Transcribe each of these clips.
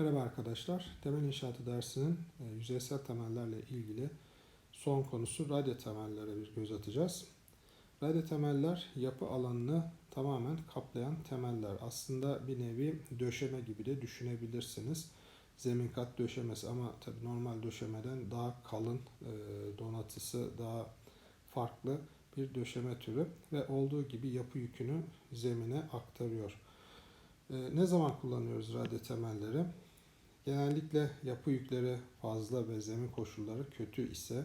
Merhaba arkadaşlar. Temel inşaatı dersinin e, yüzeysel temellerle ilgili son konusu radyo temellere bir göz atacağız. Radyo temeller yapı alanını tamamen kaplayan temeller. Aslında bir nevi döşeme gibi de düşünebilirsiniz. Zemin kat döşemesi ama tabii normal döşemeden daha kalın e, donatısı daha farklı bir döşeme türü ve olduğu gibi yapı yükünü zemine aktarıyor. E, Ne zaman kullanıyoruz radyo temelleri? Genellikle yapı yükleri fazla ve zemin koşulları kötü ise,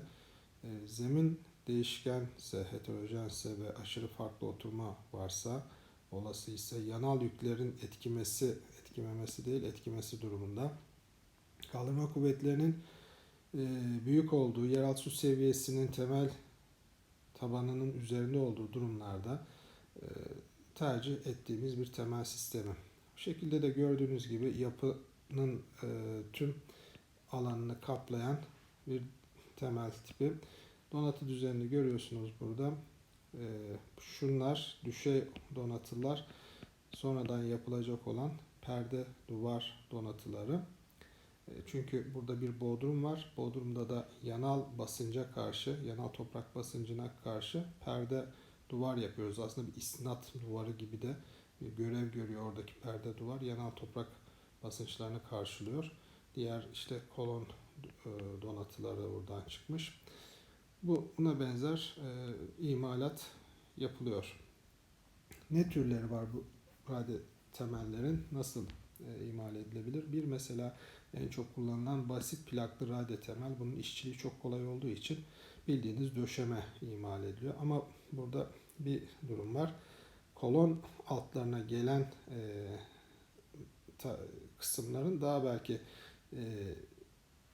e, zemin değişkense, heterojense ve aşırı farklı oturma varsa, olası ise yanal yüklerin etkimesi, etkimemesi değil etkimesi durumunda kaldırma kuvvetlerinin e, büyük olduğu yeraltı su seviyesinin temel tabanının üzerinde olduğu durumlarda e, tercih ettiğimiz bir temel sistemi. Bu şekilde de gördüğünüz gibi yapının e, tüm alanını kaplayan bir temel tipi. Donatı düzenini görüyorsunuz burada. E, şunlar düşey donatılar sonradan yapılacak olan perde duvar donatıları. E, çünkü burada bir bodrum var. Bodrumda da yanal basınca karşı, yanal toprak basıncına karşı perde duvar yapıyoruz. Aslında bir istinat duvarı gibi de bir görev görüyor oradaki perde duvar. Yanal toprak basınçlarını karşılıyor. Diğer işte kolon e, donatıları oradan çıkmış. Bu buna benzer e, imalat yapılıyor. Ne türleri var bu rade temellerin? Nasıl e, imal edilebilir? Bir mesela en çok kullanılan basit plaklı rade temel. Bunun işçiliği çok kolay olduğu için bildiğiniz döşeme imal ediliyor. Ama burada bir durum var. Kolon altlarına gelen e, ta, kısımların daha belki e,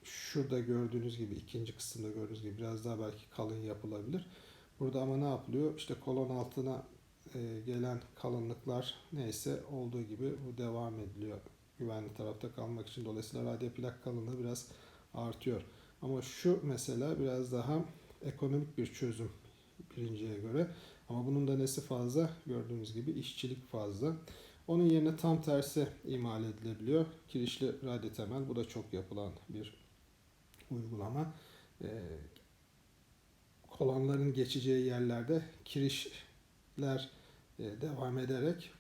şurada gördüğünüz gibi ikinci kısımda gördüğünüz gibi biraz daha belki kalın yapılabilir. Burada ama ne yapılıyor? İşte kolon altına e, gelen kalınlıklar neyse olduğu gibi bu devam ediliyor güvenli tarafta kalmak için. Dolayısıyla radyo plak kalınlığı biraz artıyor. Ama şu mesela biraz daha ekonomik bir çözüm birinciye göre. Ama bunun da nesi fazla? Gördüğünüz gibi işçilik fazla. Onun yerine tam tersi imal edilebiliyor. Kirişli radyo temel. Bu da çok yapılan bir uygulama. Ee, kolonların geçeceği yerlerde kirişler e, devam ederek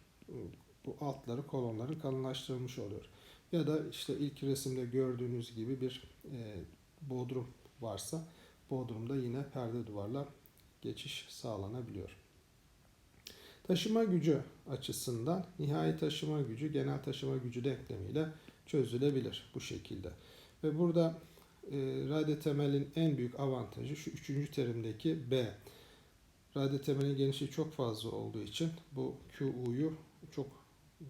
bu altları kolonların kalınlaştırılmış oluyor. Ya da işte ilk resimde gördüğünüz gibi bir e, bodrum varsa bodrumda yine perde duvarla geçiş sağlanabiliyor. Taşıma gücü açısından nihai taşıma gücü genel taşıma gücü denklemiyle çözülebilir bu şekilde. Ve burada e, radyo temelin en büyük avantajı şu üçüncü terimdeki B. Radyo temelin genişliği çok fazla olduğu için bu QU'yu çok e,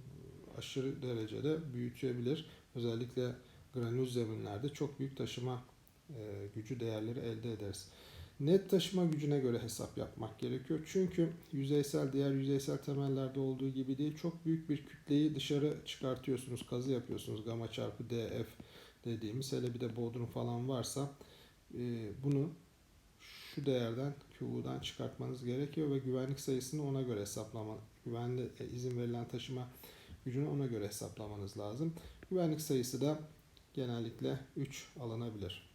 aşırı derecede büyütebilir. Özellikle granül zeminlerde çok büyük taşıma e, gücü değerleri elde ederiz. Net taşıma gücüne göre hesap yapmak gerekiyor. Çünkü yüzeysel diğer yüzeysel temellerde olduğu gibi değil çok büyük bir kütleyi dışarı çıkartıyorsunuz. Kazı yapıyorsunuz. Gamma çarpı DF dediğimiz hele bir de bodrum falan varsa e, bunu şu değerden QU'dan çıkartmanız gerekiyor ve güvenlik sayısını ona göre hesaplama güvenli e, izin verilen taşıma gücünü ona göre hesaplamanız lazım. Güvenlik sayısı da genellikle 3 alınabilir.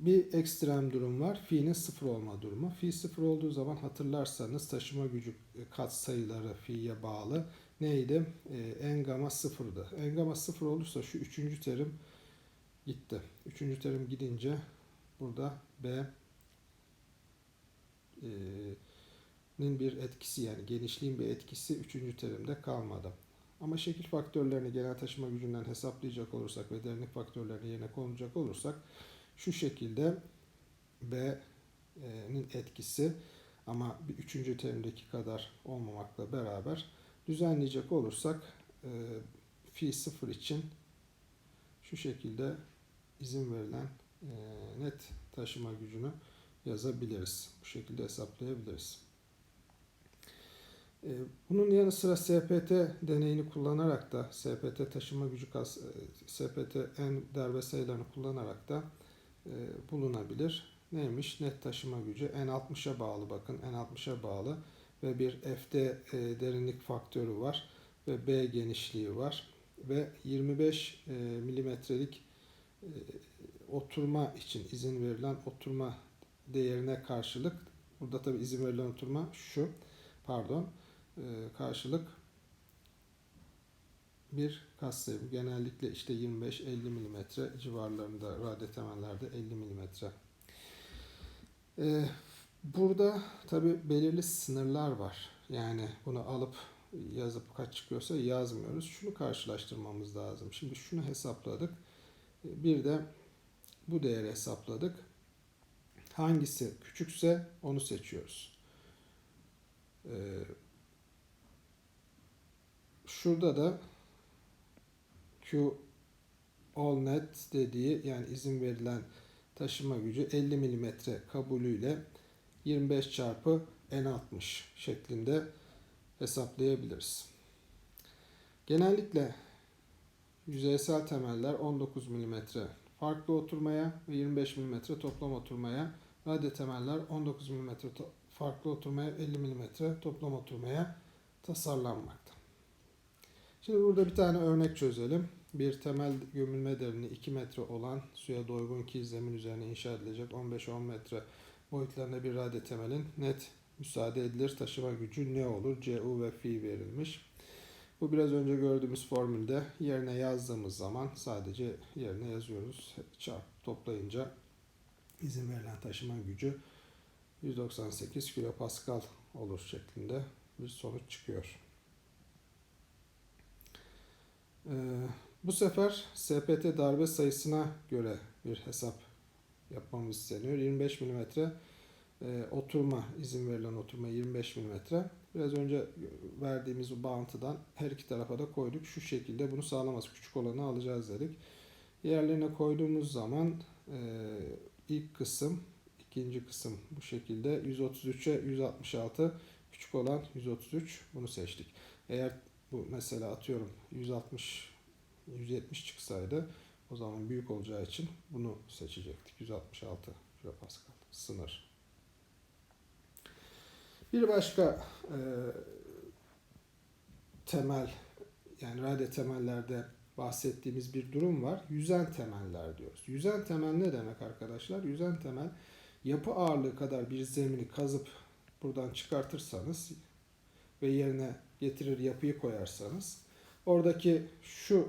Bir ekstrem durum var. Fi'nin sıfır olma durumu. Fi sıfır olduğu zaman hatırlarsanız taşıma gücü kat sayıları fi'ye bağlı. Neydi? Ee, en gamma sıfırdı. En gamma sıfır olursa şu üçüncü terim gitti. Üçüncü terim gidince burada B e, bir etkisi yani genişliğin bir etkisi üçüncü terimde kalmadı. Ama şekil faktörlerini genel taşıma gücünden hesaplayacak olursak ve derinlik faktörlerini yerine konacak olursak şu şekilde B'nin etkisi ama bir üçüncü terimdeki kadar olmamakla beraber düzenleyecek olursak e, fi sıfır için şu şekilde izin verilen e, net taşıma gücünü yazabiliriz. Bu şekilde hesaplayabiliriz. E, bunun yanı sıra SPT deneyini kullanarak da SPT taşıma gücü kas, SPT en derbe sayılarını kullanarak da e, bulunabilir. Neymiş? Net taşıma gücü N60'a bağlı bakın. N60'a bağlı ve bir F'de e, derinlik faktörü var ve B genişliği var. ve 25 e, milimetrelik e, oturma için izin verilen oturma değerine karşılık burada tabi izin verilen oturma şu pardon e, karşılık bir kas sayı. Genellikle işte 25-50 milimetre civarlarında radyo temellerde 50 milimetre. E, burada tabi belirli sınırlar var. Yani bunu alıp yazıp kaç çıkıyorsa yazmıyoruz. Şunu karşılaştırmamız lazım. Şimdi şunu hesapladık. Bir de bu değeri hesapladık. Hangisi küçükse onu seçiyoruz. Ee, şurada da Q all net dediği yani izin verilen taşıma gücü 50 mm kabulüyle 25 çarpı N60 şeklinde hesaplayabiliriz. Genellikle yüzeysel temeller 19 mm farklı oturmaya ve 25 mm toplam oturmaya, radyo temeller 19 mm farklı oturmaya, 50 mm toplam oturmaya tasarlanmakta. Şimdi burada bir tane örnek çözelim. Bir temel gömülme derinliği 2 metre olan suya doygun ki zemin üzerine inşa edilecek 15-10 metre boyutlarında bir radyo temelin net müsaade edilir taşıma gücü ne olur? CU ve fi verilmiş. Bu biraz önce gördüğümüz formülde yerine yazdığımız zaman sadece yerine yazıyoruz. Çarp toplayınca izin verilen taşıma gücü 198 kilopascal olur şeklinde bir sonuç çıkıyor. Ee, bu sefer SPT darbe sayısına göre bir hesap yapmamız isteniyor. 25 mm e, oturma, izin verilen oturma 25 mm. Biraz önce verdiğimiz bu bağıntıdan her iki tarafa da koyduk. Şu şekilde bunu sağlamaz. Küçük olanı alacağız dedik. Yerlerine koyduğumuz zaman e, ilk kısım, ikinci kısım bu şekilde 133'e 166 küçük olan 133 bunu seçtik. Eğer bu mesela atıyorum 160 170 çıksaydı o zaman büyük olacağı için bunu seçecektik. 166 kilopascal sınır. Bir başka e, temel yani radyo temellerde bahsettiğimiz bir durum var. Yüzen temeller diyoruz. Yüzen temel ne demek arkadaşlar? Yüzen temel yapı ağırlığı kadar bir zemini kazıp buradan çıkartırsanız ve yerine getirir yapıyı koyarsanız oradaki şu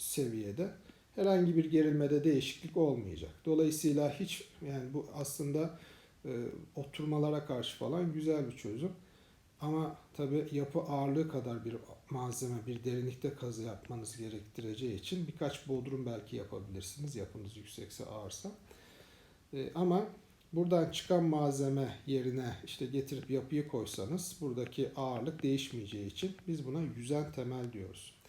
seviyede herhangi bir gerilmede değişiklik olmayacak. Dolayısıyla hiç yani bu aslında e, oturmalara karşı falan güzel bir çözüm. Ama tabi yapı ağırlığı kadar bir malzeme, bir derinlikte kazı yapmanız gerektireceği için birkaç bodrum belki yapabilirsiniz yapınız yüksekse ağırsa. E, ama buradan çıkan malzeme yerine işte getirip yapıyı koysanız buradaki ağırlık değişmeyeceği için biz buna yüzen temel diyoruz.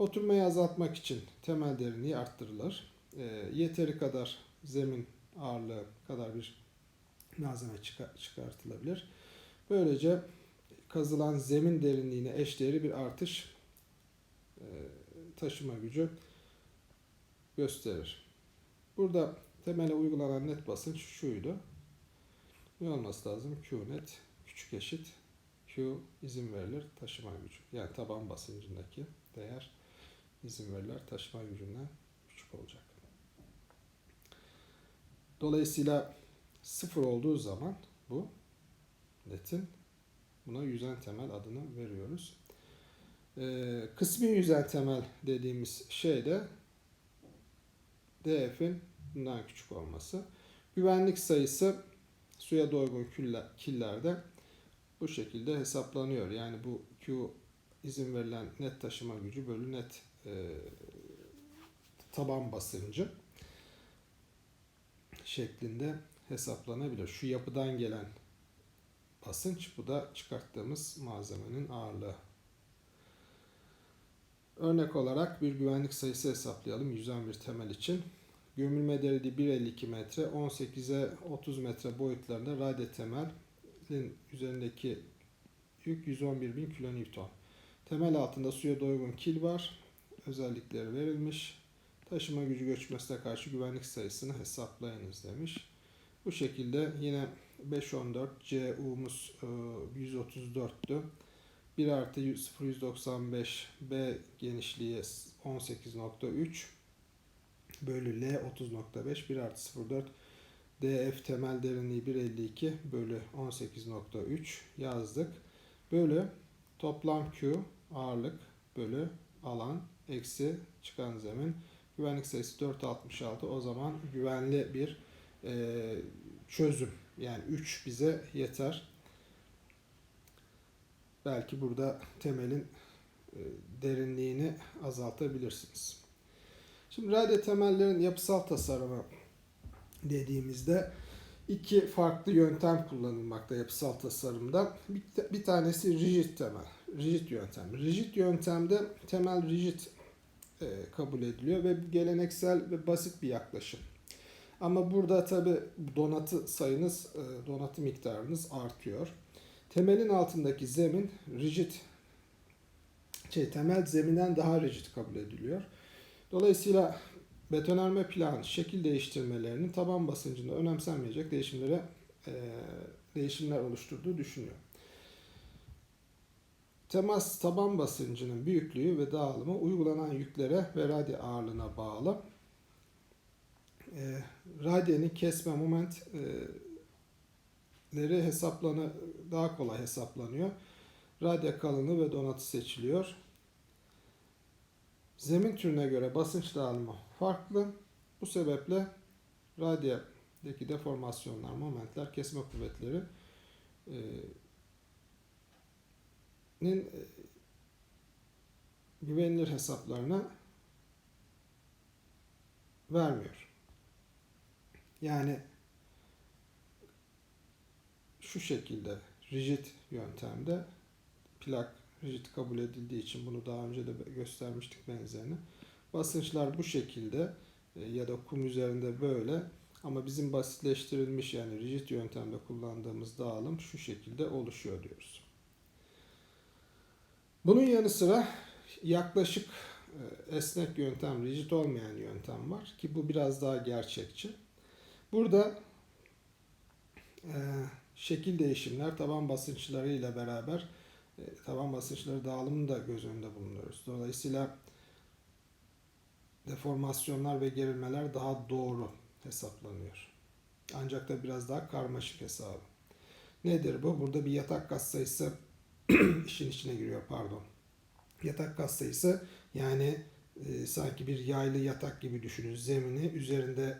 Oturmayı azaltmak için temel derinliği arttırılır. E, yeteri kadar zemin ağırlığı kadar bir malzeme çıkartılabilir. Böylece kazılan zemin derinliğine eşdeğeri bir artış e, taşıma gücü gösterir. Burada temele uygulanan net basınç şuydu. Ne olması lazım? Q net küçük eşit Q izin verilir taşıma gücü. Yani taban basıncındaki değer izin verilir taşıma gücünden küçük olacak. Dolayısıyla sıfır olduğu zaman bu netin buna yüzen temel adını veriyoruz. Ee, kısmi yüzen temel dediğimiz şey de DF'in bundan küçük olması. Güvenlik sayısı suya doygun killerde bu şekilde hesaplanıyor. Yani bu Q izin verilen net taşıma gücü bölü net e, taban basıncı şeklinde hesaplanabilir. Şu yapıdan gelen basınç, bu da çıkarttığımız malzemenin ağırlığı. Örnek olarak bir güvenlik sayısı hesaplayalım yüzen bir temel için. Gömülme derinliği 1.52 metre, 18'e 30 metre boyutlarında radyo temelin üzerindeki yük 111 bin kilonewton. Temel altında suya doygun kil var. Özellikleri verilmiş. Taşıma gücü göçmesine karşı güvenlik sayısını hesaplayınız demiş. Bu şekilde yine 514 CU'muz 134'tü. 1 artı 0,195 B genişliği 18.3 bölü L 30.5 1 artı 0,4 DF temel derinliği 1.52 bölü 18.3 yazdık. Bölü toplam Q ağırlık bölü alan eksi çıkan zemin. Güvenlik sayısı 4.66 o zaman güvenli bir e, çözüm. Yani 3 bize yeter. Belki burada temelin e, derinliğini azaltabilirsiniz. Şimdi radyo temellerin yapısal tasarımı dediğimizde iki farklı yöntem kullanılmakta yapısal tasarımda. Bir, bir tanesi rigid temel, rigid yöntem. Rigid yöntemde temel rigid kabul ediliyor ve geleneksel ve basit bir yaklaşım. Ama burada tabi donatı sayınız, e, donatı miktarınız artıyor. Temelin altındaki zemin rigid, şey temel zeminden daha rigid kabul ediliyor. Dolayısıyla betonarme plan şekil değiştirmelerinin taban basıncında önemsenmeyecek değişimlere e, değişimler oluşturduğu düşünüyor. Temas taban basıncının büyüklüğü ve dağılımı uygulanan yüklere ve radya ağırlığına bağlı. E, radyenin kesme momentleri hesaplanı daha kolay hesaplanıyor. Radya kalınlığı ve donatı seçiliyor. Zemin türüne göre basınç dağılımı farklı. Bu sebeple radyadaki deformasyonlar, momentler, kesme kuvvetleri e, nin e, güvenilir hesaplarına vermiyor. Yani şu şekilde rigid yöntemde plak rigid kabul edildiği için bunu daha önce de göstermiştik benzerini. Basınçlar bu şekilde e, ya da kum üzerinde böyle ama bizim basitleştirilmiş yani rigid yöntemde kullandığımız dağılım şu şekilde oluşuyor diyoruz. Bunun yanı sıra yaklaşık e, esnek yöntem, rigid olmayan yöntem var ki bu biraz daha gerçekçi. Burada e, şekil değişimler taban basınçları ile beraber e, taban basınçları dağılımını da göz önünde bulunuyoruz. Dolayısıyla deformasyonlar ve gerilmeler daha doğru hesaplanıyor. Ancak da biraz daha karmaşık hesabı. Nedir bu? Burada bir yatak kat sayısı işin içine giriyor pardon. Yatak kat sayısı yani e, sanki bir yaylı yatak gibi düşünün. Zemini üzerinde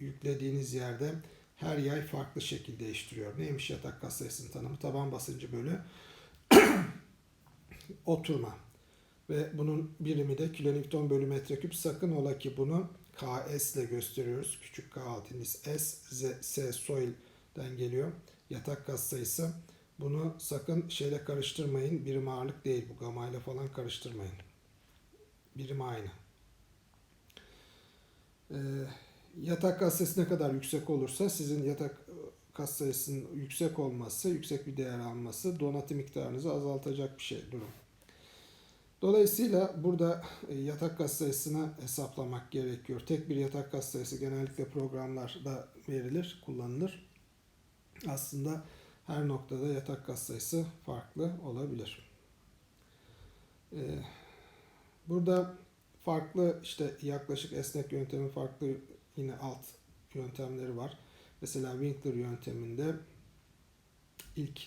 yüklediğiniz yerde her yay farklı şekil değiştiriyor. Neymiş yatak kat sayısının tanımı? Taban basıncı bölü oturma. Ve bunun birimi de kilonewton bölü metreküp. Sakın ola ki bunu KS ile gösteriyoruz. Küçük K altınız S, Z, S soil'den geliyor. Yatak kas sayısı. Bunu sakın şeyle karıştırmayın. Birim ağırlık değil bu. Gamma ile falan karıştırmayın. Birim aynı. Ee, yatak kas sayısı ne kadar yüksek olursa sizin yatak kas sayısının yüksek olması, yüksek bir değer alması donatı miktarınızı azaltacak bir şey durum. Dolayısıyla burada e, yatak kas sayısını hesaplamak gerekiyor. Tek bir yatak kas sayısı genellikle programlarda verilir, kullanılır. Aslında her noktada yatak kas sayısı farklı olabilir. E, burada farklı işte yaklaşık esnek yöntemin farklı yine alt yöntemleri var. Mesela Winkler yönteminde ilk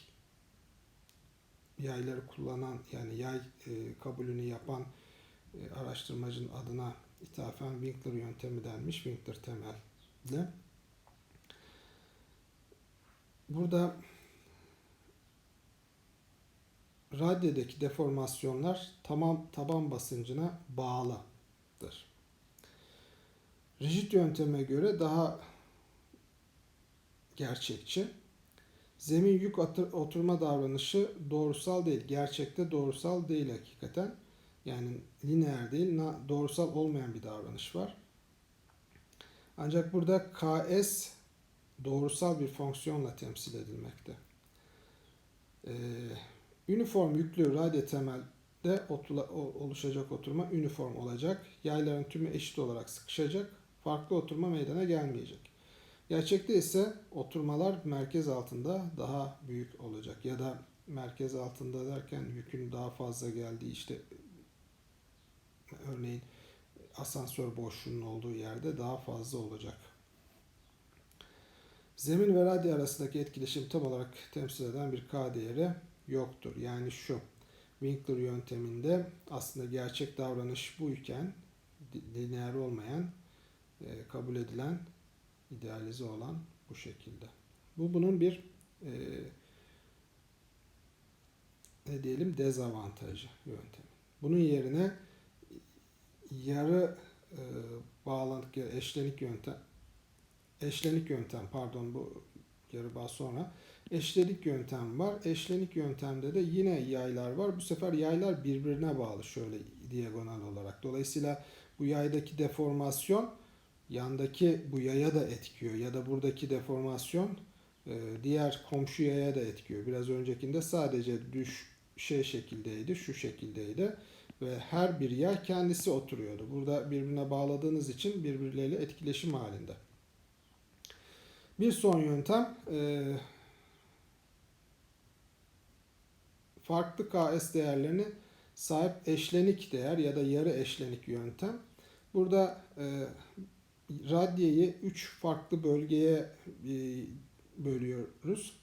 yayları kullanan yani yay e, kabulünü yapan e, araştırmacının adına ithafen Winkler yöntemi denmiş. Winkler temelli. Burada radyedeki deformasyonlar tamam taban basıncına bağlıdır. Rigid yönteme göre daha gerçekçi. Zemin yük oturma davranışı doğrusal değil. Gerçekte doğrusal değil hakikaten. Yani lineer değil, doğrusal olmayan bir davranış var. Ancak burada KS doğrusal bir fonksiyonla temsil edilmekte. Ee, üniform yüklü radyo temelde oluşacak oturma üniform olacak. Yayların tümü eşit olarak sıkışacak. Farklı oturma meydana gelmeyecek. Gerçekte ise oturmalar merkez altında daha büyük olacak ya da merkez altında derken yükün daha fazla geldiği işte örneğin asansör boşluğunun olduğu yerde daha fazla olacak. Zemin ve radyo arasındaki etkileşim tam olarak temsil eden bir K değeri yoktur. Yani şu Winkler yönteminde aslında gerçek davranış buyken lineer olmayan e, kabul edilen idealize olan bu şekilde. Bu bunun bir e, ne diyelim dezavantajı yöntemi. Bunun yerine yarı e, bağlantı eşlenik yöntem eşlenik yöntem pardon bu yarı bağ sonra eşlenik yöntem var. Eşlenik yöntemde de yine yaylar var. Bu sefer yaylar birbirine bağlı şöyle diagonal olarak. Dolayısıyla bu yaydaki deformasyon yandaki bu yaya da etkiyor ya da buradaki deformasyon e, diğer komşu yaya da etkiyor. Biraz öncekinde sadece düş şey şekildeydi, şu şekildeydi ve her bir yay kendisi oturuyordu. Burada birbirine bağladığınız için birbirleriyle etkileşim halinde. Bir son yöntem e, farklı KS değerlerini sahip eşlenik değer ya da yarı eşlenik yöntem. Burada e, radyeyi 3 farklı bölgeye e, bölüyoruz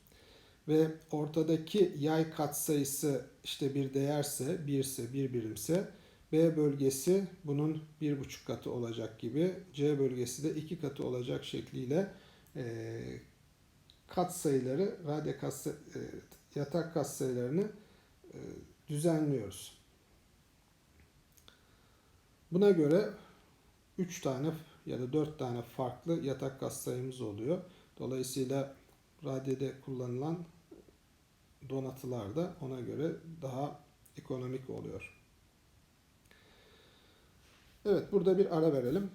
ve ortadaki yay katsayısı işte bir değerse, 1 ise, 1 birimse B bölgesi bunun bir buçuk katı olacak gibi, C bölgesi de iki katı olacak şekliyle e, katsayıları, radyo katsa, e, yatak katsayılarını e, düzenliyoruz. Buna göre 3 tane ya da 4 tane farklı yatak katsayımız oluyor. Dolayısıyla radyede kullanılan donatılar da ona göre daha ekonomik oluyor. Evet burada bir ara verelim.